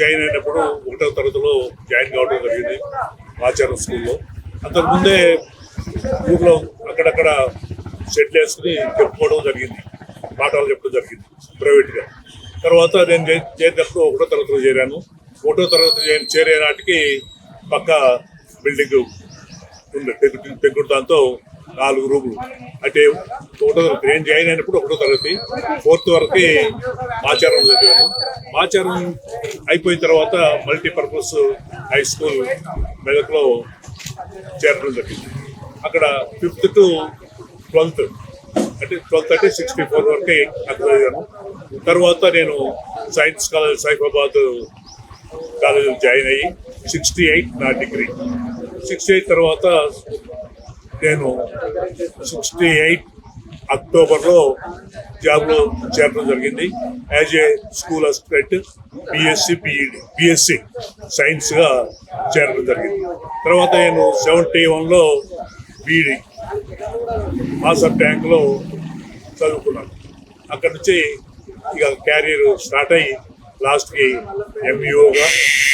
Join అయినప్పుడు ఒకటో తరగతిలో జాయిన్ కావడం జరిగింది ఆచారం స్కూల్లో. అంతకుముందే ఊర్లో అక్కడక్కడ షెడ్లు వేసుకుని చెప్పుకోవడం జరిగింది పాఠాలు చెప్పడం జరిగింది ప్రైవేట్గా. తర్వాత నేను చేరినప్పుడు ఒకటో తరగతిలో చేరాను. ఒకటో తరగతి చేరే నాటికి పక్క బిల్డింగ్ ఉంది పెంకుడు దాంతో నాలుగు రూములు. అంటే ఒకటో తరగతి నేను జాయిన్ అయినప్పుడు ఒకటో తరగతి ఫోర్త్ వరకు ఆచారం చదివాను. ఆచారం అయిపోయిన తర్వాత మల్టీపర్పస్ హై స్కూల్ మెదక్లో చేరడం జరిగింది. అక్కడ ఫిఫ్త్ టు ట్వెల్త్ అంటే ట్వెల్త్ అంటే సిక్స్టీ ఫోర్ వరకే అక్కడ చదివాను. తర్వాత నేను సైన్స్ కాలేజ్ సైఫాబాద్ కాలేజీలో జాయిన్ అయ్యి సిక్స్టీ ఎయిట్ నా డిగ్రీ. సిక్స్టీ ఎయిట్ తర్వాత నేను సిక్స్టీ ఎయిట్ అక్టోబర్లో జాబ్లో చేరడం జరిగింది. As a school assistant BSc BEd BSc సైన్స్గా చేరడం జరిగింది. తర్వాత నేను సెవెంటీ వన్లో బీఈడి మాసర్ ట్యాంక్లో చదువుకున్నాను. అక్కడి నుంచి ఇక క్యారియర్ స్టార్ట్ అయ్యి లాస్ట్కి ఎంఈఓగా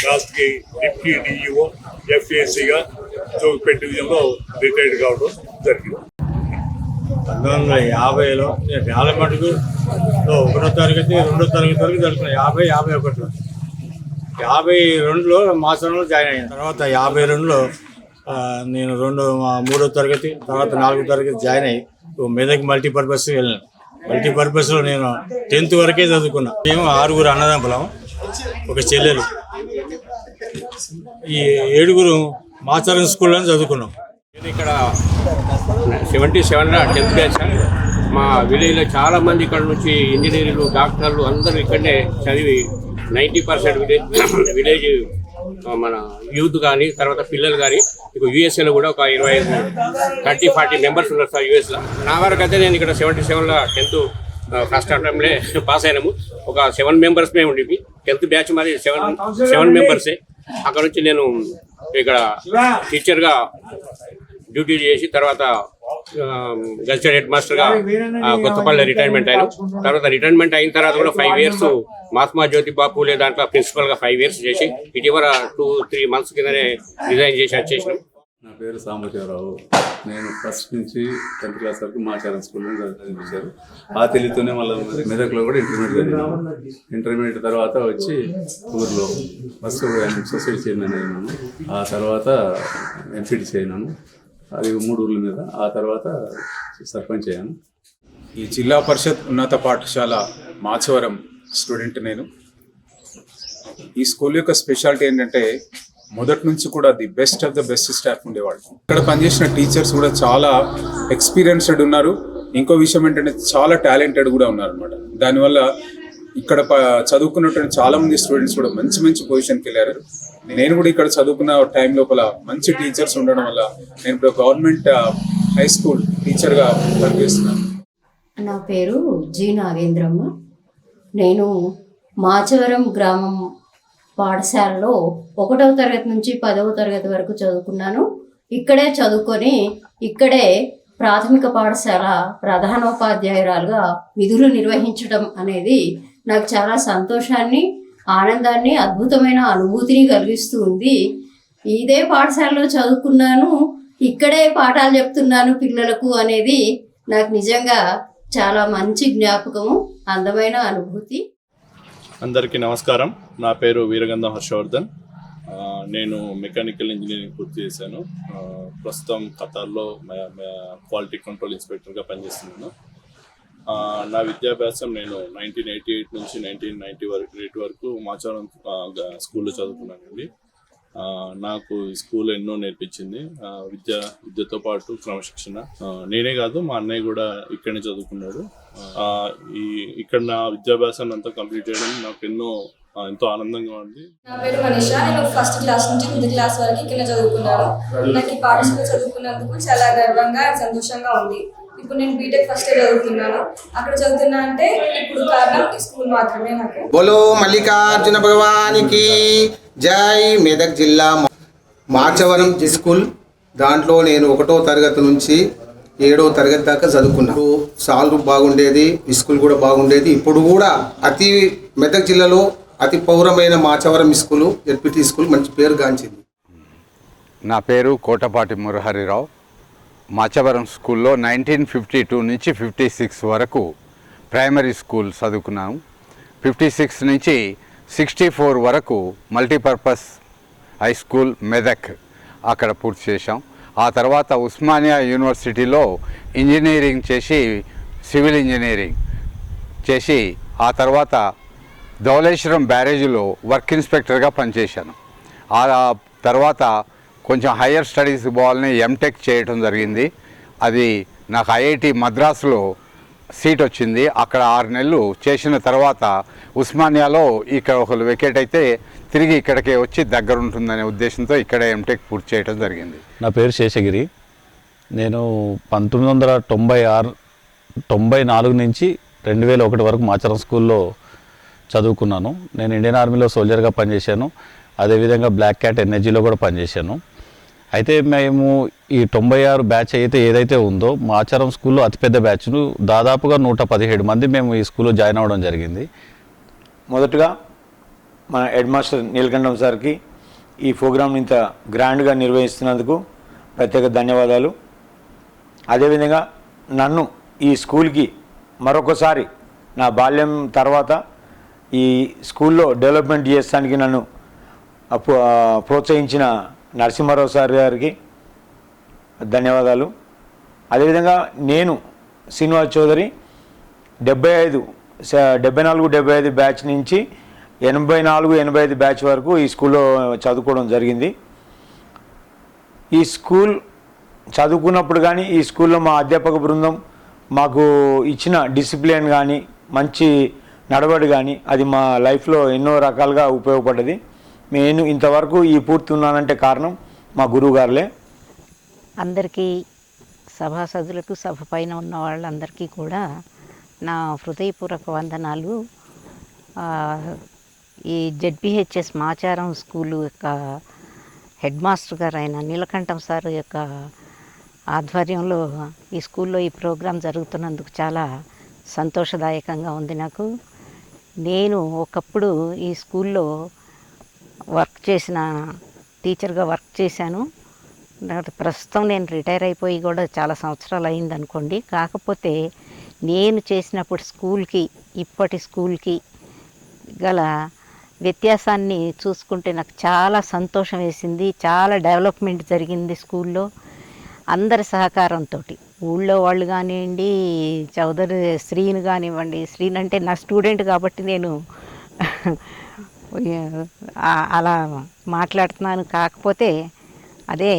లాస్ట్కి డిప్యూటీ డిఈఓ ఎఫ్ఏసీగా జోగిపేట డివిజన్లో రిటైర్డ్ కావడం జరిగింది. పంతొమ్మిది వందల యాభైలో నేను వేల మటుకు ఒకటో తరగతి రెండో తరగతి వరకు చదువుకున్నాను యాభై యాభై ఒకటిలో. యాభై రెండులో మాసంలో జాయిన్ అయ్యాను. తర్వాత యాభై రెండులో నేను రెండు మూడో తరగతి తర్వాత నాలుగో తరగతి జాయిన్ అయ్యి ఓ మెదక్ మల్టీపర్పస్ వెళ్ళాను. మల్టీపర్పస్లో నేను టెన్త్ వరకే చదువుకున్నా. మేము ఆరుగురు అన్నదమ్ములం ఒక చెల్లెలు. ఈ ఏడుగురు మాచారం స్కూల్లో చదువుకున్నాం. నేను ఇక్కడ సెవెంటీ సెవెన్లో టెన్త్ బ్యాచ్. మా విలేజ్లో చాలా మంది ఇక్కడ నుంచి ఇంజనీర్లు డాక్టర్లు అందరూ ఇక్కడనే చదివి నైంటీ పర్సెంట్ విలేజ్ విలేజ్ మన యూత్ కానీ తర్వాత పిల్లలు కానీ ఇక యూఎస్ఏలో కూడా ఒక ఇరవై ఐదు థర్టీ ఫార్టీ మెంబర్స్ ఉన్నారు సార్ యూఎస్లో నా వరకు అయితే నేను ఇక్కడ సెవెంటీ సెవెన్లో టెన్త్ ఫస్ట్ అటెంప్ట్లే పాస్ అయినాము. ఒక సెవెన్ మెంబర్స్ మేము ఉండేవి. టెన్త్ బ్యాచ్ మరి సెవెన్ సెవెన్ మెంబర్సే. అక్కడ నుంచి నేను ఇక్కడ టీచర్గా డ్యూటీ చేసి తర్వాత గజిటెడ్ హెడ్ మాస్టర్గా కొత్తపల్లి రిటైర్మెంట్ అయినా తర్వాత రిటైర్మెంట్ అయిన తర్వాత కూడా ఫైవ్ ఇయర్స్ మహాత్మా జ్యోతి బాపులే దాంట్లో ప్రిన్సిపల్గా ఫైవ్ ఇయర్స్ చేసి ఇటీవల టూ త్రీ మంత్స్ కిందనే రిజైన్ చేసి వచ్చేసినాం నా పేరు సాంబశివరావు. నేను ఫస్ట్ నుంచి టెన్త్ క్లాస్ వరకు మాచారం స్కూల్లో చదివించారు. ఆ తెలివితోనే మళ్ళీ మెదక్లో కూడా ఇంటర్మీడియట్ చదివాను ఇంటర్మీడియట్ తర్వాత వచ్చి ఊర్లో ఫస్ట్ సొసైటీ చైర్మన్ అయినాను ఆ తర్వాత ఎంపీటీ అయినాను అది మూడు ఊర్ల మీద. ఆ తర్వాత సర్పంచ్ అయ్యాను. ఈ జిల్లా పరిషత్ ఉన్నత పాఠశాల మాచవరం స్టూడెంట్ నేను. ఈ స్కూల్ యొక్క స్పెషాలిటీ ఏంటంటే మొదటి నుంచి కూడా the best of the best staff ఉండేవాళ్ళు. ఇక్కడ పనిచేసిన టీచర్స్ కూడా చాలా ఎక్స్పీరియన్స్డ్ ఉన్నారు. ఇంకో విషయం ఏంటంటే చాలా టాలెంటెడ్ కూడా ఉన్నారు అనమాట దానివల్ల ఇక్కడ చదువుకున్నటువంటి చాలా మంది స్టూడెంట్స్ కూడా మంచి మంచి పొజిషన్కి వెళ్ళారు. నేను కూడా ఇక్కడ చదువుకున్న టైం లోపల మంచి టీచర్స్ ఉండడం వల్ల నేను ఇప్పుడు గవర్నమెంట్ హై స్కూల్ టీచర్గా పనిచేస్తున్నాను. నా పేరు జీ నాగేంద్రమ్మ. నేను మాచవరం గ్రామం పాఠశాలలో ఒకటవ తరగతి నుంచి పదవ తరగతి వరకు చదువుకున్నాను. ఇక్కడే చదువుకొని ఇక్కడే ప్రాథమిక పాఠశాల ప్రధానోపాధ్యాయురాలుగా విధులు నిర్వహించడం అనేది నాకు చాలా సంతోషాన్ని ఆనందాన్ని అద్భుతమైన అనుభూతిని కలిగిస్తూ ఉంది. ఇదే పాఠశాలలో చదువుకున్నాను ఇక్కడే పాఠాలు చెప్తున్నాను పిల్లలకు అనేది నాకు నిజంగా చాలా మంచి జ్ఞాపకము అందమైన అనుభూతి. అందరికీ నమస్కారం. నా పేరు వీరగంధం హర్షవర్ధన్. నేను మెకానికల్ ఇంజనీరింగ్ పూర్తి చేశాను. ప్రస్తుతం ఖతార్లో క్వాలిటీ కంట్రోల్ ఇన్స్పెక్టర్గా పనిచేస్తున్నాను. నా విద్యాభ్యాసం నేను నైన్టీన్ ఎయిటీ ఎయిట్ నుంచి నైన్టీన్ నైన్టీ వరకు ఎయిట్ వరకు మాచవరం స్కూల్లో చదువుకున్నానండి. నాకు స్కూల్ ఎన్నో నేర్పించింది. విద్య విద్యతో పాటు క్రమశిక్షణ. నేనే కాదు మా అన్నయ్య కూడా ఇక్కడనే చదువుకున్నాడు. ఈ ఇక్కడ నా విద్యాభ్యాసాన్ని అంతా కంప్లీట్ చేయడం నాకు ఎన్నో ఎంతో ఆనందంగా ఉంది. నా పేరు మనీష. నేను ఫస్ట్ క్లాస్ నుంచి ఫిఫ్త్ క్లాస్ వరకు ఇక్కడ చదువుకున్నాను. నాకు ఈ పాఠశాల చదువుకున్నందుకు చాలా గర్వంగా సంతోషంగా ఉంది. ఇప్పుడు నేను బీటెక్ ఫస్ట్ ఇయర్ చదువుతున్నాను. అక్కడ చదువుతున్నా అంటే ఇప్పుడు కారణం స్కూల్ మాత్రమే నాకు. బోలో మల్లికార్జున భగవానికి జై. మెదక్ జిల్లా మాచవరం స్కూల్. దాంట్లో నేను ఒకటో తరగతి నుంచి ఏడో తరగతి దాకా చదువుకున్నాను సాలరు బాగుండేది స్కూల్ కూడా బాగుండేది. ఇప్పుడు కూడా అతి మెదక్ జిల్లాలో అతి పౌరమైన మాచవరం స్కూలు ఎల్పిటి స్కూల్ మంచి పేరు గాంచింది. నా పేరు కోటపాటి మురహరిరావు. మాచవరం స్కూల్లో నైన్టీన్ ఫిఫ్టీ టూ నుంచి ఫిఫ్టీ సిక్స్ వరకు ప్రైమరీ స్కూల్ చదువుకున్నాను ఫిఫ్టీ సిక్స్ నుంచి సిక్స్టీ ఫోర్ వరకు మల్టీపర్పస్ హై స్కూల్ మెదక్ అక్కడ పూర్తి చేశాం. ఆ తర్వాత ఉస్మానియా యూనివర్సిటీలో ఇంజనీరింగ్ చేసి సివిల్ ఇంజనీరింగ్ చేసి ఆ తర్వాత ధవళేశ్వరం బ్యారేజీలో వర్క్ ఇన్స్పెక్టర్గా పనిచేశాను. ఆ తర్వాత కొంచెం హయ్యర్ స్టడీస్ పోవాలని ఎంటెక్ చేయటం జరిగింది. అది నాకు ఐఐటి మద్రాసులో సీట్ వచ్చింది. అక్కడ ఆరు నెలలు చేసిన తర్వాత ఉస్మానియాలో ఇక్కడ ఒకరు వెకేట్ అయితే తిరిగి ఇక్కడికే వచ్చి దగ్గర ఉంటుందనే ఉద్దేశంతో ఇక్కడ ఎంటెక్ పూర్తి చేయడం జరిగింది. నా పేరు శేషగిరి. నేను పంతొమ్మిది వందల తొంభై ఆరు తొంభై నాలుగు నుంచి రెండు వేల ఒకటి వరకు మాచరం స్కూల్లో చదువుకున్నాను. నేను ఇండియన్ ఆర్మీలో సోల్జర్గా పనిచేశాను. అదేవిధంగా బ్లాక్ క్యాట్ ఎన్ఎస్జీలో కూడా పనిచేశాను. అయితే మేము ఈ తొంభై ఆరు బ్యాచ్ అయితే ఏదైతే ఉందో మాచారం స్కూల్లో అతిపెద్ద బ్యాచ్ను దాదాపుగా నూట పదిహేడు మంది మేము ఈ స్కూల్లో జాయిన్ అవ్వడం జరిగింది. మొదటగా మన హెడ్ మాస్టర్ నీలకంఠం సార్కి ఈ ప్రోగ్రామ్ని ఇంత గ్రాండ్గా నిర్వహిస్తున్నందుకు ప్రత్యేక ధన్యవాదాలు. అదేవిధంగా నన్ను ఈ స్కూల్కి మరొకసారి నా బాల్యం తర్వాత ఈ స్కూల్లో డెవలప్మెంట్ చేస్తానికి నన్ను ప్రోత్సహించిన నరసింహారావు సార్ గారికి ధన్యవాదాలు. అదేవిధంగా నేను శ్రీనివాస్ చౌదరి డెబ్బై ఐదు డెబ్బై నాలుగు డెబ్బై ఐదు బ్యాచ్ నుంచి ఎనభై నాలుగు ఎనభై ఐదు బ్యాచ్ వరకు ఈ స్కూల్లో చదువుకోవడం జరిగింది. ఈ స్కూల్ చదువుకున్నప్పుడు కానీ ఈ స్కూల్లో మా అధ్యాపక బృందం మాకు ఇచ్చిన డిసిప్లిన్ కానీ మంచి నడవడి కానీ అది మా లైఫ్లో ఎన్నో రకాలుగా ఉపయోగపడ్డది. నేను ఇంతవరకు ఈ పూర్తి ఉన్నానంటే కారణం మా గురువు గారులే అందరికీ సభాసదులకు సభ పైన ఉన్న వాళ్ళందరికీ కూడా నా హృదయపూర్వక వందనాలు. ఈ జెడ్పిహెచ్ఎస్ మాచారం స్కూలు యొక్క హెడ్ మాస్టర్ గారు అయిన నీలకంఠం సార్ యొక్క ఆధ్వర్యంలో ఈ స్కూల్లో ఈ ప్రోగ్రాం జరుగుతున్నందుకు చాలా సంతోషదాయకంగా ఉంది నాకు. నేను ఒకప్పుడు ఈ స్కూల్లో వర్క్ చేసిన టీచర్గా వర్క్ చేశాను. ప్రస్తుతం నేను రిటైర్ అయిపోయి కూడా చాలా సంవత్సరాలు అయింది అనుకోండి. కాకపోతే నేను చేసినప్పుడు స్కూల్కి ఇప్పటి స్కూల్కి గల వ్యత్యాసాన్ని చూసుకుంటే నాకు చాలా సంతోషం వేసింది. చాలా డెవలప్మెంట్ జరిగింది స్కూల్లో అందరి సహకారంతో ఊళ్ళో వాళ్ళు కానివ్వండి చౌదరి శ్రీను కానివ్వండి. శ్రీను అంటే నా స్టూడెంట్ కాబట్టి నేను అలా మాట్లాడుతున్నాను. కాకపోతే అదే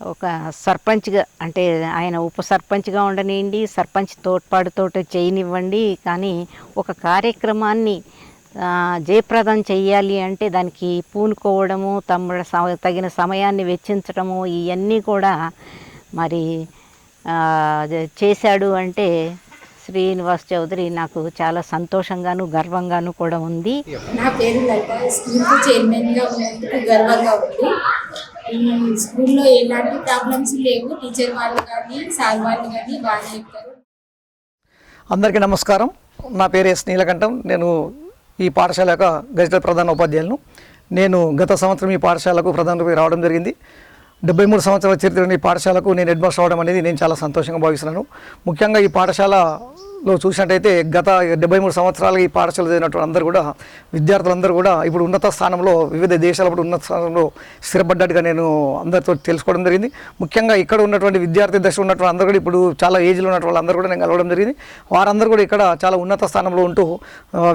ఒక సర్పంచ్గా అంటే ఆయన ఉప సర్పంచ్గా ఉండనివ్వండి సర్పంచ్ తోడ్పాటుతో చేయనివ్వండి కానీ ఒక కార్యక్రమాన్ని జయప్రదం చేయాలి అంటే దానికి పూనుకోవడము తమ్ముడు తగిన సమయాన్ని వెచ్చించడము ఇవన్నీ కూడా మరి చేశాడు అంటే శ్రీనివాస్ చౌదరి నాకు చాలా సంతోషంగాను గర్వంగాను కూడా ఉంది. నా పేరు లలిత. స్కూల్కి చైర్మన్గా ఉన్నందుకు గర్వంగా ఉంది. ఈ స్కూల్లో ఎలాంటి ప్రాబ్లమ్స్ లేవు. టీచర్ వాళ్ళు కానీ సార్ వాళ్ళు కానీ బాగా చెప్తారు అందరికీ నమస్కారం. నా పేరు ఎస్ నీలకంఠం. నేను ఈ పాఠశాల యొక్క గజెట్ ప్రధాన ఉపాధ్యాయులను నేను గత సంవత్సరం ఈ పాఠశాలకు ప్రధాన రావడం జరిగింది. డెబ్బై మూడు సంవత్సరాల చరిత్రని ఈ పాఠశాలకు నేను హెడ్ మాస్టర్ అవడం అనేది నేను చాలా సంతోషంగా భావిస్తున్నాను. ముఖ్యంగా ఈ పాఠశాల లో చూసినట్టయితే గత డెబ్బై మూడు సంవత్సరాలుగా ఈ పాఠశాల చదివినటువంటి అందరూ కూడా విద్యార్థులందరూ కూడా ఇప్పుడు ఉన్నత స్థానంలో వివిధ దేశాల ఇప్పుడు ఉన్నత స్థానంలో స్థిరపడ్డట్టుగా నేను అందరితో తెలుసుకోవడం జరిగింది. ముఖ్యంగా ఇక్కడ ఉన్నటువంటి విద్యార్థి దశ ఉన్నటువంటి అందరూ కూడా ఇప్పుడు చాలా ఏజ్లో ఉన్నటువంటి వాళ్ళందరూ కూడా నేను కలవడం జరిగింది. వారందరూ కూడా ఇక్కడ చాలా ఉన్నత స్థానంలో ఉంటూ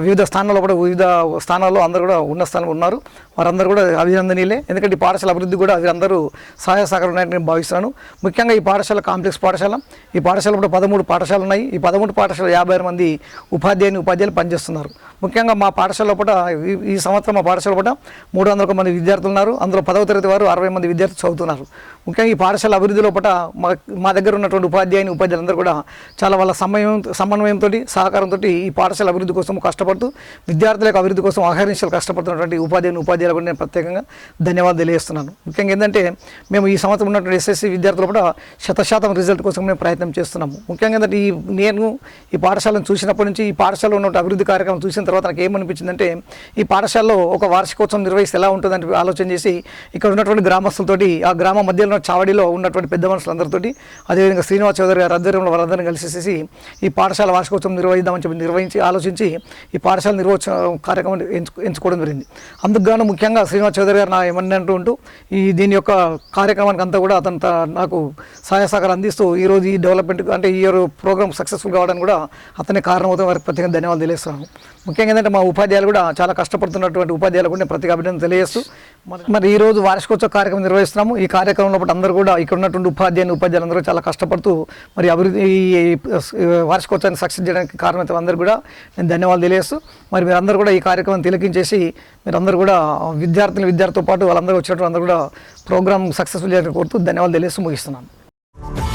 వివిధ స్థానాల్లో కూడా వివిధ స్థానాల్లో అందరూ కూడా ఉన్నత స్థానంలో ఉన్నారు. వారందరూ కూడా అభినందనీయులే. ఎందుకంటే ఈ పాఠశాల అభివృద్ధి కూడా వీరందరూ సహాయ సహకారం ఉన్నాయని నేను భావిస్తున్నాను. ముఖ్యంగా ఈ పాఠశాల కాంప్లెక్స్ పాఠశాల ఈ పాఠశాల కూడా పదమూడు పాఠశాలలు ఉన్నాయి ఈ పదమూడు పాఠశాల పాఠశాల యాభై ఆరు మంది ఉపాధ్యాయుని ఉపాధ్యాయులు పనిచేస్తున్నారు. ముఖ్యంగా మా పాఠశాల లోపల ఈ- ఈ సంవత్సరం మా పాఠశాల లోపల మూడు వందల మంది విద్యార్థులు ఉన్నారు. అందులో పదవ తరగతి వారు అరవై మంది విద్యార్థులు చదువుతున్నారు. ముఖ్యంగా ఈ పాఠశాల అభివృద్ధి లోపల మా మా దగ్గర ఉన్నటువంటి ఉపాధ్యాయుని ఉపాధ్యాయులందరూ కూడా చాలా వాళ్ళ సమయం సమన్వయంతో సహకారంతో ఈ పాఠశాల అభివృద్ధి కోసం కష్టపడుతూ విద్యార్థుల యొక్క అభివృద్ధి కోసం ఆహరించాలి కష్టపడుతున్నటువంటి ఉపాధ్యాయుని ఉపాధ్యాయులకు కూడా నేను ప్రత్యేకంగా ధన్యవాదాలు తెలియజేస్తున్నాను. ముఖ్యంగా ఏంటంటే మేము ఈ సంవత్సరం ఉన్నటువంటి ఎస్ఎస్సి విద్యార్థుల కూడా శతశాతం రిజల్ట్ కోసం మేము ప్రయత్నం చేస్తున్నాము. ముఖ్యంగా ఏంటంటే ఈ నేను ఈ పాఠశాలను చూసినప్పటి నుంచి ఈ పాఠశాలలో ఉన్న అభివృద్ధి కార్యక్రమం చూసిన తర్వాత నాకు ఏమనిపించిందంటే ఈ పాఠశాలలో ఒక వార్షికోత్సవం నిర్వహిస్తే ఎలా ఉంటుందని ఆలోచన చేసి ఇక్కడ ఉన్నటువంటి గ్రామస్తులతోటి ఆ గ్రామ మధ్యలో ఉన్న చావడిలో ఉన్నటువంటి పెద్ద మనుషులందరితోటి అదేవిధంగా శ్రీనివాస చౌదరి గారి ఆధ్వర్యంలో వాళ్ళందరినీ కలిసేసి ఈ పాఠశాల వార్షికోత్సవం నిర్వహిద్దామని చెప్పి నిర్వహించి ఆలోచించి ఈ పాఠశాల నిర్వహించ కార్యక్రమం ఎంచుకోవడం జరిగింది. అందుకు గాను ముఖ్యంగా శ్రీనివాస చౌదరి గారు నా ఏమన్నా అంటూ ఉంటూ ఈ దీని యొక్క కార్యక్రమానికి అంతా కూడా అతను త- నాకు సహాయ సహకారం అందిస్తూ ఈరోజు ఈ డెవలప్మెంట్ అంటే ఈ ప్రోగ్రామ్ సక్సెస్ఫుల్ కావడానికి కూడా అతనే కారణమవుతాం. వారికి ప్రత్యేకంగా ధన్యవాదాలు తెలియజేస్తున్నాను. ముఖ్యంగా ఏంటంటే మా ఉపాధ్యాయులు కూడా చాలా కష్టపడుతున్నటువంటి ఉపాధ్యాయులు కూడా నేను ప్రత్యేక అభినందన తెలియజేస్తూ మరి- ఈ రోజు వార్షికోత్సవ కార్యక్రమం నిర్వహిస్తున్నాము. ఈ కార్యక్రమంలో పాటు అందరూ కూడా ఇక్కడ ఉన్నటువంటి ఉపాధ్యాయులు ఉపాధ్యాయులు అందరూ చాలా కష్టపడుతూ మరి అభివృద్ధి ఈ వార్షికోత్సవాన్ని సక్సెస్ చేయడానికి కారణమైతే అందరూ కూడా నేను ధన్యవాదాలు తెలియజేస్తూ మరి మీరందరూ కూడా ఈ కార్యక్రమం తిలకించేసి మీరందరూ కూడా విద్యార్థులు విద్యార్థితో పాటు వాళ్ళందరూ వచ్చినట్టు అందరూ కూడా ప్రోగ్రామ్ సక్సెస్ఫుల్ చేయడానికి కోరుతూ ధన్యవాదాలు తెలియజేస్తూ ముగిస్తున్నాను.